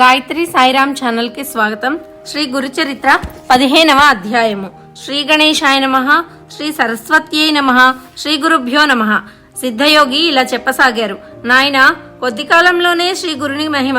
గాయత్రి సాయిరామ్ ఛానల్కి స్వాగతం. శ్రీ గురుచరిత్ర పదిహేనవ అధ్యాయము. శ్రీ గణేశాయ నమ శ్రీ సరస్వత్యై నమ శ్రీ గురుభ్యో నమ. సిద్ధయోగి ఇలా చెప్పసాగారు. నాయన కొద్ది కాలంలోనే శ్రీ గురుని మహిమ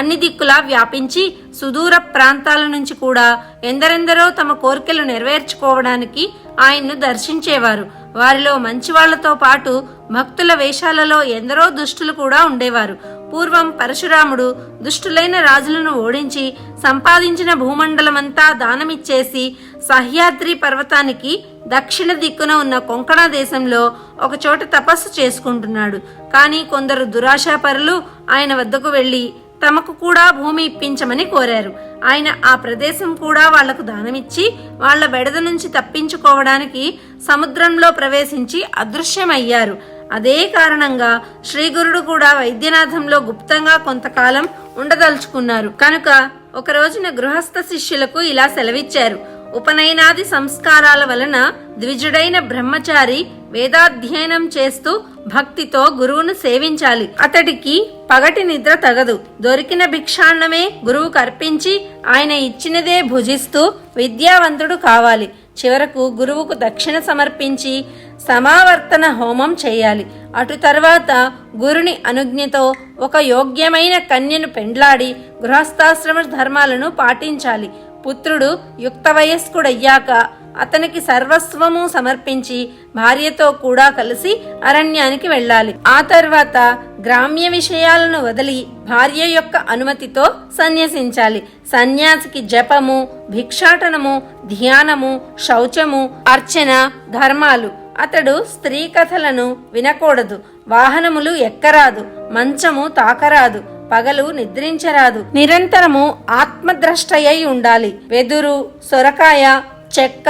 అన్ని దిక్కులా వ్యాపించి సుదూర ప్రాంతాల నుంచి కూడా ఎందరెందరో తమ కోరికలు నెరవేర్చుకోవడానికి ఆయన్ను దర్శించేవారు. వారిలో మంచివాళ్ళతో పాటు భక్తుల వేషాలలో ఎందరో దుష్టులు కూడా ఉండేవారు. పూర్వం పరశురాముడు దుష్టులైన రాజులను ఓడించి సంపాదించిన భూమండలమంతా దానమిచ్చేసి సహ్యాద్రి పర్వతానికి దక్షిణ దిక్కున ఉన్న కొంకణ దేశంలో ఒకచోట తపస్సు చేసుకుంటున్నాడు. కానీ కొందరు దురాశాపరులు ఆయన వద్దకు వెళ్ళి తమకు కూడా భూమి ఇప్పించమని కోరారు. ఆయన ఆ ప్రదేశం కూడా వాళ్ళకు దానమిచ్చి వాళ్ళ బెడద నుంచి తప్పించుకోవడానికి సముద్రంలో ప్రవేశించి అదృశ్యమయ్యారు. అదే కారణంగా శ్రీగురుడు కూడా వైద్యనాథంలో గుప్తంగా కొంతకాలం ఉండదలుచుకున్నారు. కనుక ఒక రోజున గృహస్థ శిష్యులకు ఇలా సెలవిచ్చారు. ఉపనయనాది సంస్కారాల వలన ద్విజుడైన బ్రహ్మచారి వేదాధ్యయనం చేస్తూ భక్తితో గురువును సేవించాలి. అతడికి పగటి నిద్ర తగదు. దొరికిన భిక్షాన్నమే గురువుకు అర్పించి ఆయన ఇచ్చినదే భుజిస్తూ విద్యావంతుడు కావాలి. చివరకు గురువుకు దక్షిణ సమర్పించి సమావర్తన హోమం చేయాలి. అటు తర్వాత గురుని అనుజ్ఞతో ఒక యోగ్యమైన కన్యను పెండ్లాడి గృహస్థాశ్రమ ధర్మాలను పాటించాలి. పుత్రుడు యుక్త వయస్కుడయ్యాక అతనికి సర్వస్వము సమర్పించి భార్యతో కూడా కలిసి అరణ్యానికి వెళ్ళాలి. ఆ తర్వాత గ్రామ్య విషయాలను వదిలి భార్య యొక్క అనుమతితో సన్యసించాలి. సన్యాసికి జపము భిక్షాటనము ధ్యానము శౌచము అర్చన ధర్మాలు. అతడు స్త్రీ కథలను వినకూడదు. వాహనములు ఎక్కరాదు. మంచము తాకరాదు. పగలు నిద్రించరాదు. నిరంతరము ఆత్మద్రష్టయ్యై ఉండాలి. వెదురు సొరకాయ చెక్క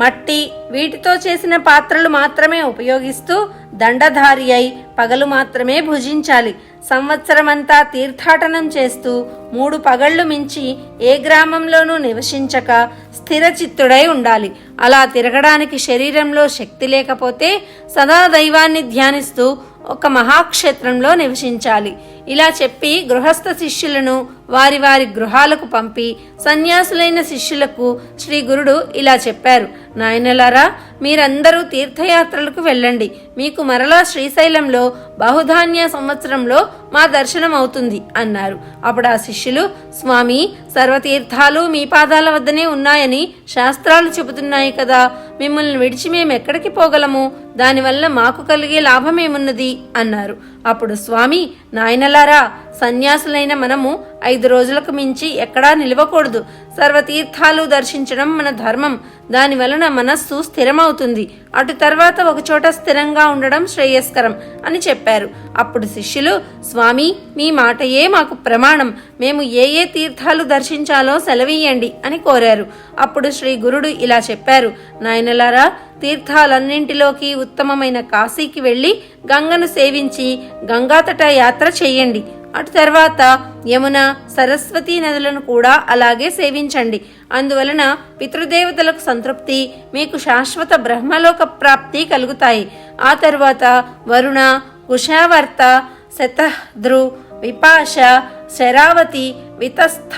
మట్టి వీటితో చేసిన పాత్రలు మాత్రమే ఉపయోగిస్తూ దండధారి అయి పగలు మాత్రమే భుజించాలి. సంవత్సరమంతా తీర్థాటనం చేస్తూ మూడు పగళ్ళు మించి ఏ గ్రామంలోనూ నివసించక స్థిర చిత్తుడై ఉండాలి. అలా తిరగడానికి శరీరంలో శక్తి లేకపోతే సదా దైవాన్ని ధ్యానిస్తూ ఒక మహాక్షేత్రంలో నివసించాలి. ఇలా చెప్పి గృహస్థ శిష్యులను వారి వారి గృహాలకు పంపి సన్యాసులైన శిష్యులకు శ్రీ గురుడు ఇలా చెప్పారు. నాయనలారా మీరందరూ తీర్థయాత్రలకు వెళ్ళండి. మీకు మరలా శ్రీశైలంలో బహుధాన్య సంవత్సరంలో మా దర్శనం అవుతుంది అన్నారు. అప్పుడు ఆ శిష్యులు స్వామి సర్వతీర్థాలు మీ పాదాల వద్దనే ఉన్నాయని శాస్త్రాలు చెబుతున్నాయి కదా. మిమ్మల్ని విడిచి మేము ఎక్కడికి పోగలము? దానివల్ల మాకు కలిగే లాభమేమున్నది? అన్నారు. అప్పుడు స్వామి నాయనల నాయనలారా సన్యాసులైన మనము ఐదు రోజులకు మించి ఎక్కడా నిలవకూడదు. సర్వతీర్థాలు దర్శించడం మన ధర్మం. దాని వలన మనస్సు స్థిరమవుతుంది. అటు తర్వాత ఒకచోట స్థిరంగా ఉండడం శ్రేయస్కరం అని చెప్పారు. అప్పుడు శిష్యులు స్వామి మీ మాటయే మాకు ప్రమాణం. మేము ఏ ఏ తీర్థాలు దర్శించాలో సెలవీయండి అని కోరారు. అప్పుడు శ్రీ గురుడు ఇలా చెప్పారు. నాయనలారా తీర్థాలన్నింటిలోకి ఉత్తమమైన కాశీకి వెళ్ళి గంగను సేవించి గంగాతట యాత్ర చేయండి. అటు తర్వాత యమున సరస్వతీ నదులను కూడా అలాగే సేవించండి. అందువలన పితృదేవతలకు సంతృప్తి మీకు శాశ్వత బ్రహ్మలోక ప్రాప్తి కలుగుతాయి. ఆ తర్వాత వరుణ కుశావర్త శతద్రు విపాష శరావతి వితస్థ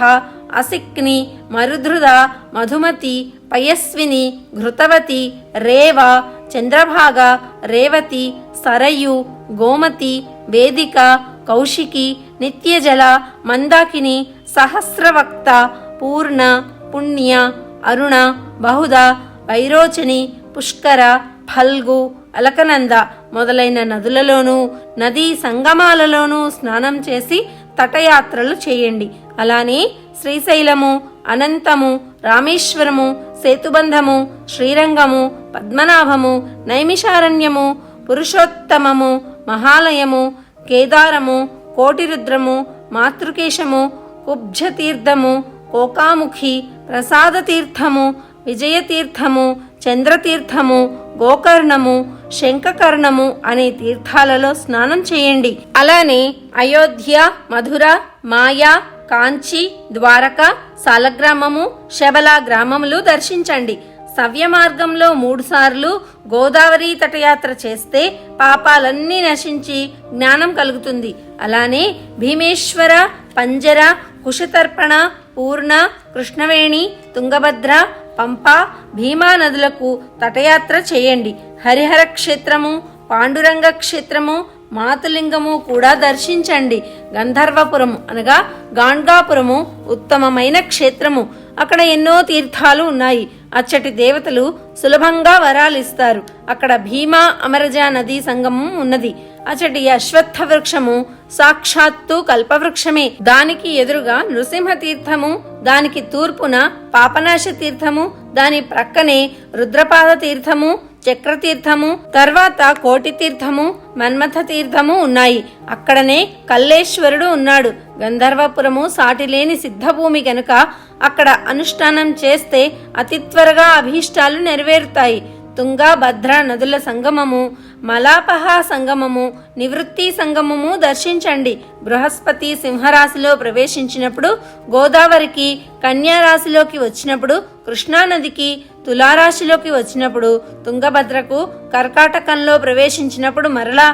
అసిక్ని మరుధృద మధుమతి పయస్విని ఘృతవతి రేవ చంద్రభాగ రేవతి సరయు గోమతి వేదిక కౌశికి నిత్యజల మందాకిని సహస్రవక్త పూర్ణ పుణ్య అరుణ బహుద వైరోచని పుష్కర ఫల్గు అలకనంద మొదలైన నదులలోనూ నదీ సంగమాలలోనూ స్నానం చేసి తటయాత్రలు చేయండి. అలానే శ్రీశైలము అనంతము రామేశ్వరము సేతుబంధము శ్రీరంగము పద్మనాభము నైమిషారణ్యము పురుషోత్తమము మహాలయము కేదారము కోటిరుద్రము మాతృకేశము కుబ్జతీర్థము కోకాముఖి ప్రసాదతీర్థము విజయతీర్థము చంద్రతీర్థము గోకర్ణము శంఖకర్ణము అనే తీర్థాలలో స్నానం చేయండి. అలానే అయోధ్య మధుర మాయా కాంచి ద్వారక సాలగ్రామము శబల గ్రామములు దర్శించండి. సవ్య మార్గంలో మూడుసార్లు గోదావరి తటయాత్ర చేస్తే పాపాలన్నీ నశించి జ్ఞానం కలుగుతుంది. అలానే భీమేశ్వర పంజర కుశతర్పణ పూర్ణ కృష్ణవేణి తుంగభద్ర పంప భీమా నదులకు తటయాత్ర చేయండి. హరిహర క్షేత్రము పాండురంగ క్షేత్రము మాతులింగము కూడా దర్శించండి. గంధర్వపురము అనగా గాండ్గాపురము ఉత్తమమైన క్షేత్రము. అక్కడ ఎన్నో తీర్థాలు ఉన్నాయి. అచ్చటి దేవతలు సులభంగా వరాలిస్తారు. అక్కడ భీమా అమరజా నదీ సంగమం ఉన్నది. అచ్చటి అశ్వత్థ వృక్షము సాక్షాత్తు కల్పవృక్షమే. దానికి ఎదురుగా నృసింహ తీర్థము దానికి తూర్పున పాపనాశ తీర్థము దాని ప్రక్కనే రుద్రపాద తీర్థము చక్రతీర్థము తర్వాత కోటి తీర్థము మన్మథ తీర్థము ఉన్నాయి. అక్కడనే కల్లేశ్వరుడు ఉన్నాడు. గంధర్వపురము సాటిలేని సిద్ధభూమి గనుక అక్కడ అనుష్ఠానం చేస్తే అతి త్వరగా అభీష్టాలు నెరవేరుతాయి. తుంగా భద్ర నదుల సంగమము మలాపహ సంగమము నివృత్తి సంగమము దర్శించండి. బృహస్పతి సింహరాశిలో ప్రవేశించినప్పుడు గోదావరికి కన్యారాశిలోకి వచ్చినప్పుడు కృష్ణానదికి తులారాశిలోకి వచ్చినప్పుడు తుంగభద్రకు కర్కాటకంలో ప్రవేశించినప్పుడు మరలా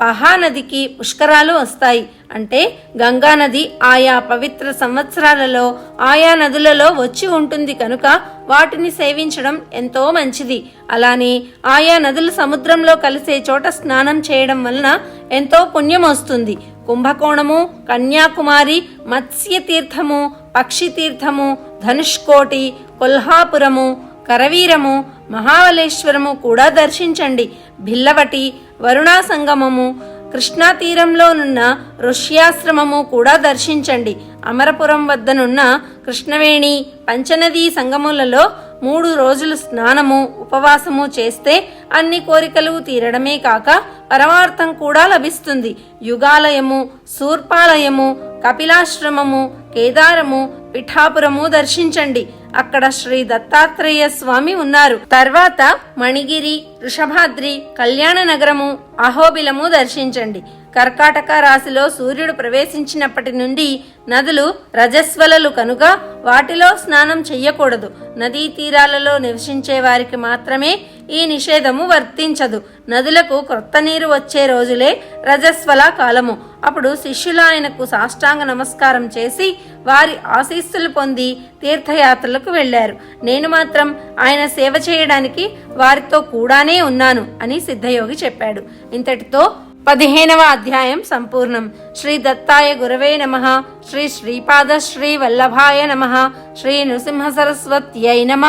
పహానదికి పుష్కరాలు వస్తాయి. అంటే గంగా నది ఆయా పవిత్ర సంవత్సరాలలో ఆయా నదులలో వచ్చి ఉంటుంది కనుక వాటిని సేవించడం ఎంతో మంచిది. అలానే ఆయా నదులు సముద్రంలో కలిసే చోట స్నానం చేయడం వలన ఎంతో పుణ్యం వస్తుంది. కుంభకోణము కన్యాకుమారి మత్స్య తీర్థము పక్షి తీర్థము ధనుష్కోటి కొల్హాపురము కరవీరము మహాబలేశ్వరము కూడా దర్శించండి. భిల్లవటి వరుణా సంగమము. కృష్ణా తీరంలోనున్న ఋష్యాశ్రమము కూడా దర్శించండి. అమరపురం వద్దనున్న కృష్ణవేణి పంచనదీ సంగములలో మూడు రోజులు స్నానము ఉపవాసము చేస్తే అన్ని కోరికలు తీరడమే కాక పరమార్థం కూడా లభిస్తుంది. యుగాలయము శూర్పాలయము కపిలాశ్రమము కేదారము పిఠాపురము దర్శించండి. అక్కడ శ్రీ దత్తాత్రేయ స్వామి ఉన్నారు. తర్వాత మణిగిరి వృషభాద్రి కళ్యాణ నగరము అహోబిలము దర్శించండి. కర్కాటక రాశిలో సూర్యుడు ప్రవేశించినప్పటి నుండి నదులు రజస్వలలు కనుక వాటిలో స్నానం చెయ్యకూడదు. నదీ తీరాలలో నివసించే వారికి మాత్రమే ఈ నిషేధము వర్తించదు. నదులకు క్రొత్త నీరు వచ్చే రోజులే రజస్వల కాలము. అప్పుడు శిష్యులు ఆయనకు సాష్టాంగ నమస్కారం చేసి వారి ఆశీస్సులు పొంది తీర్థయాత్రలకు వెళ్ళారు నేను మాత్రం ఆయన సేవ చేయడానికి వారితో కూడానే ఉన్నాను అని సిద్ధయోగి చెప్పాడు. ఇంతటితో పదిహేనవ అధ్యాయం సంపూర్ణం. శ్రీ దత్తాయ గురవే నమ. శ్రీ శ్రీపాద శ్రీ వల్లభాయ నమ. శ్రీ నృసింహ సరస్వత్యై నమ.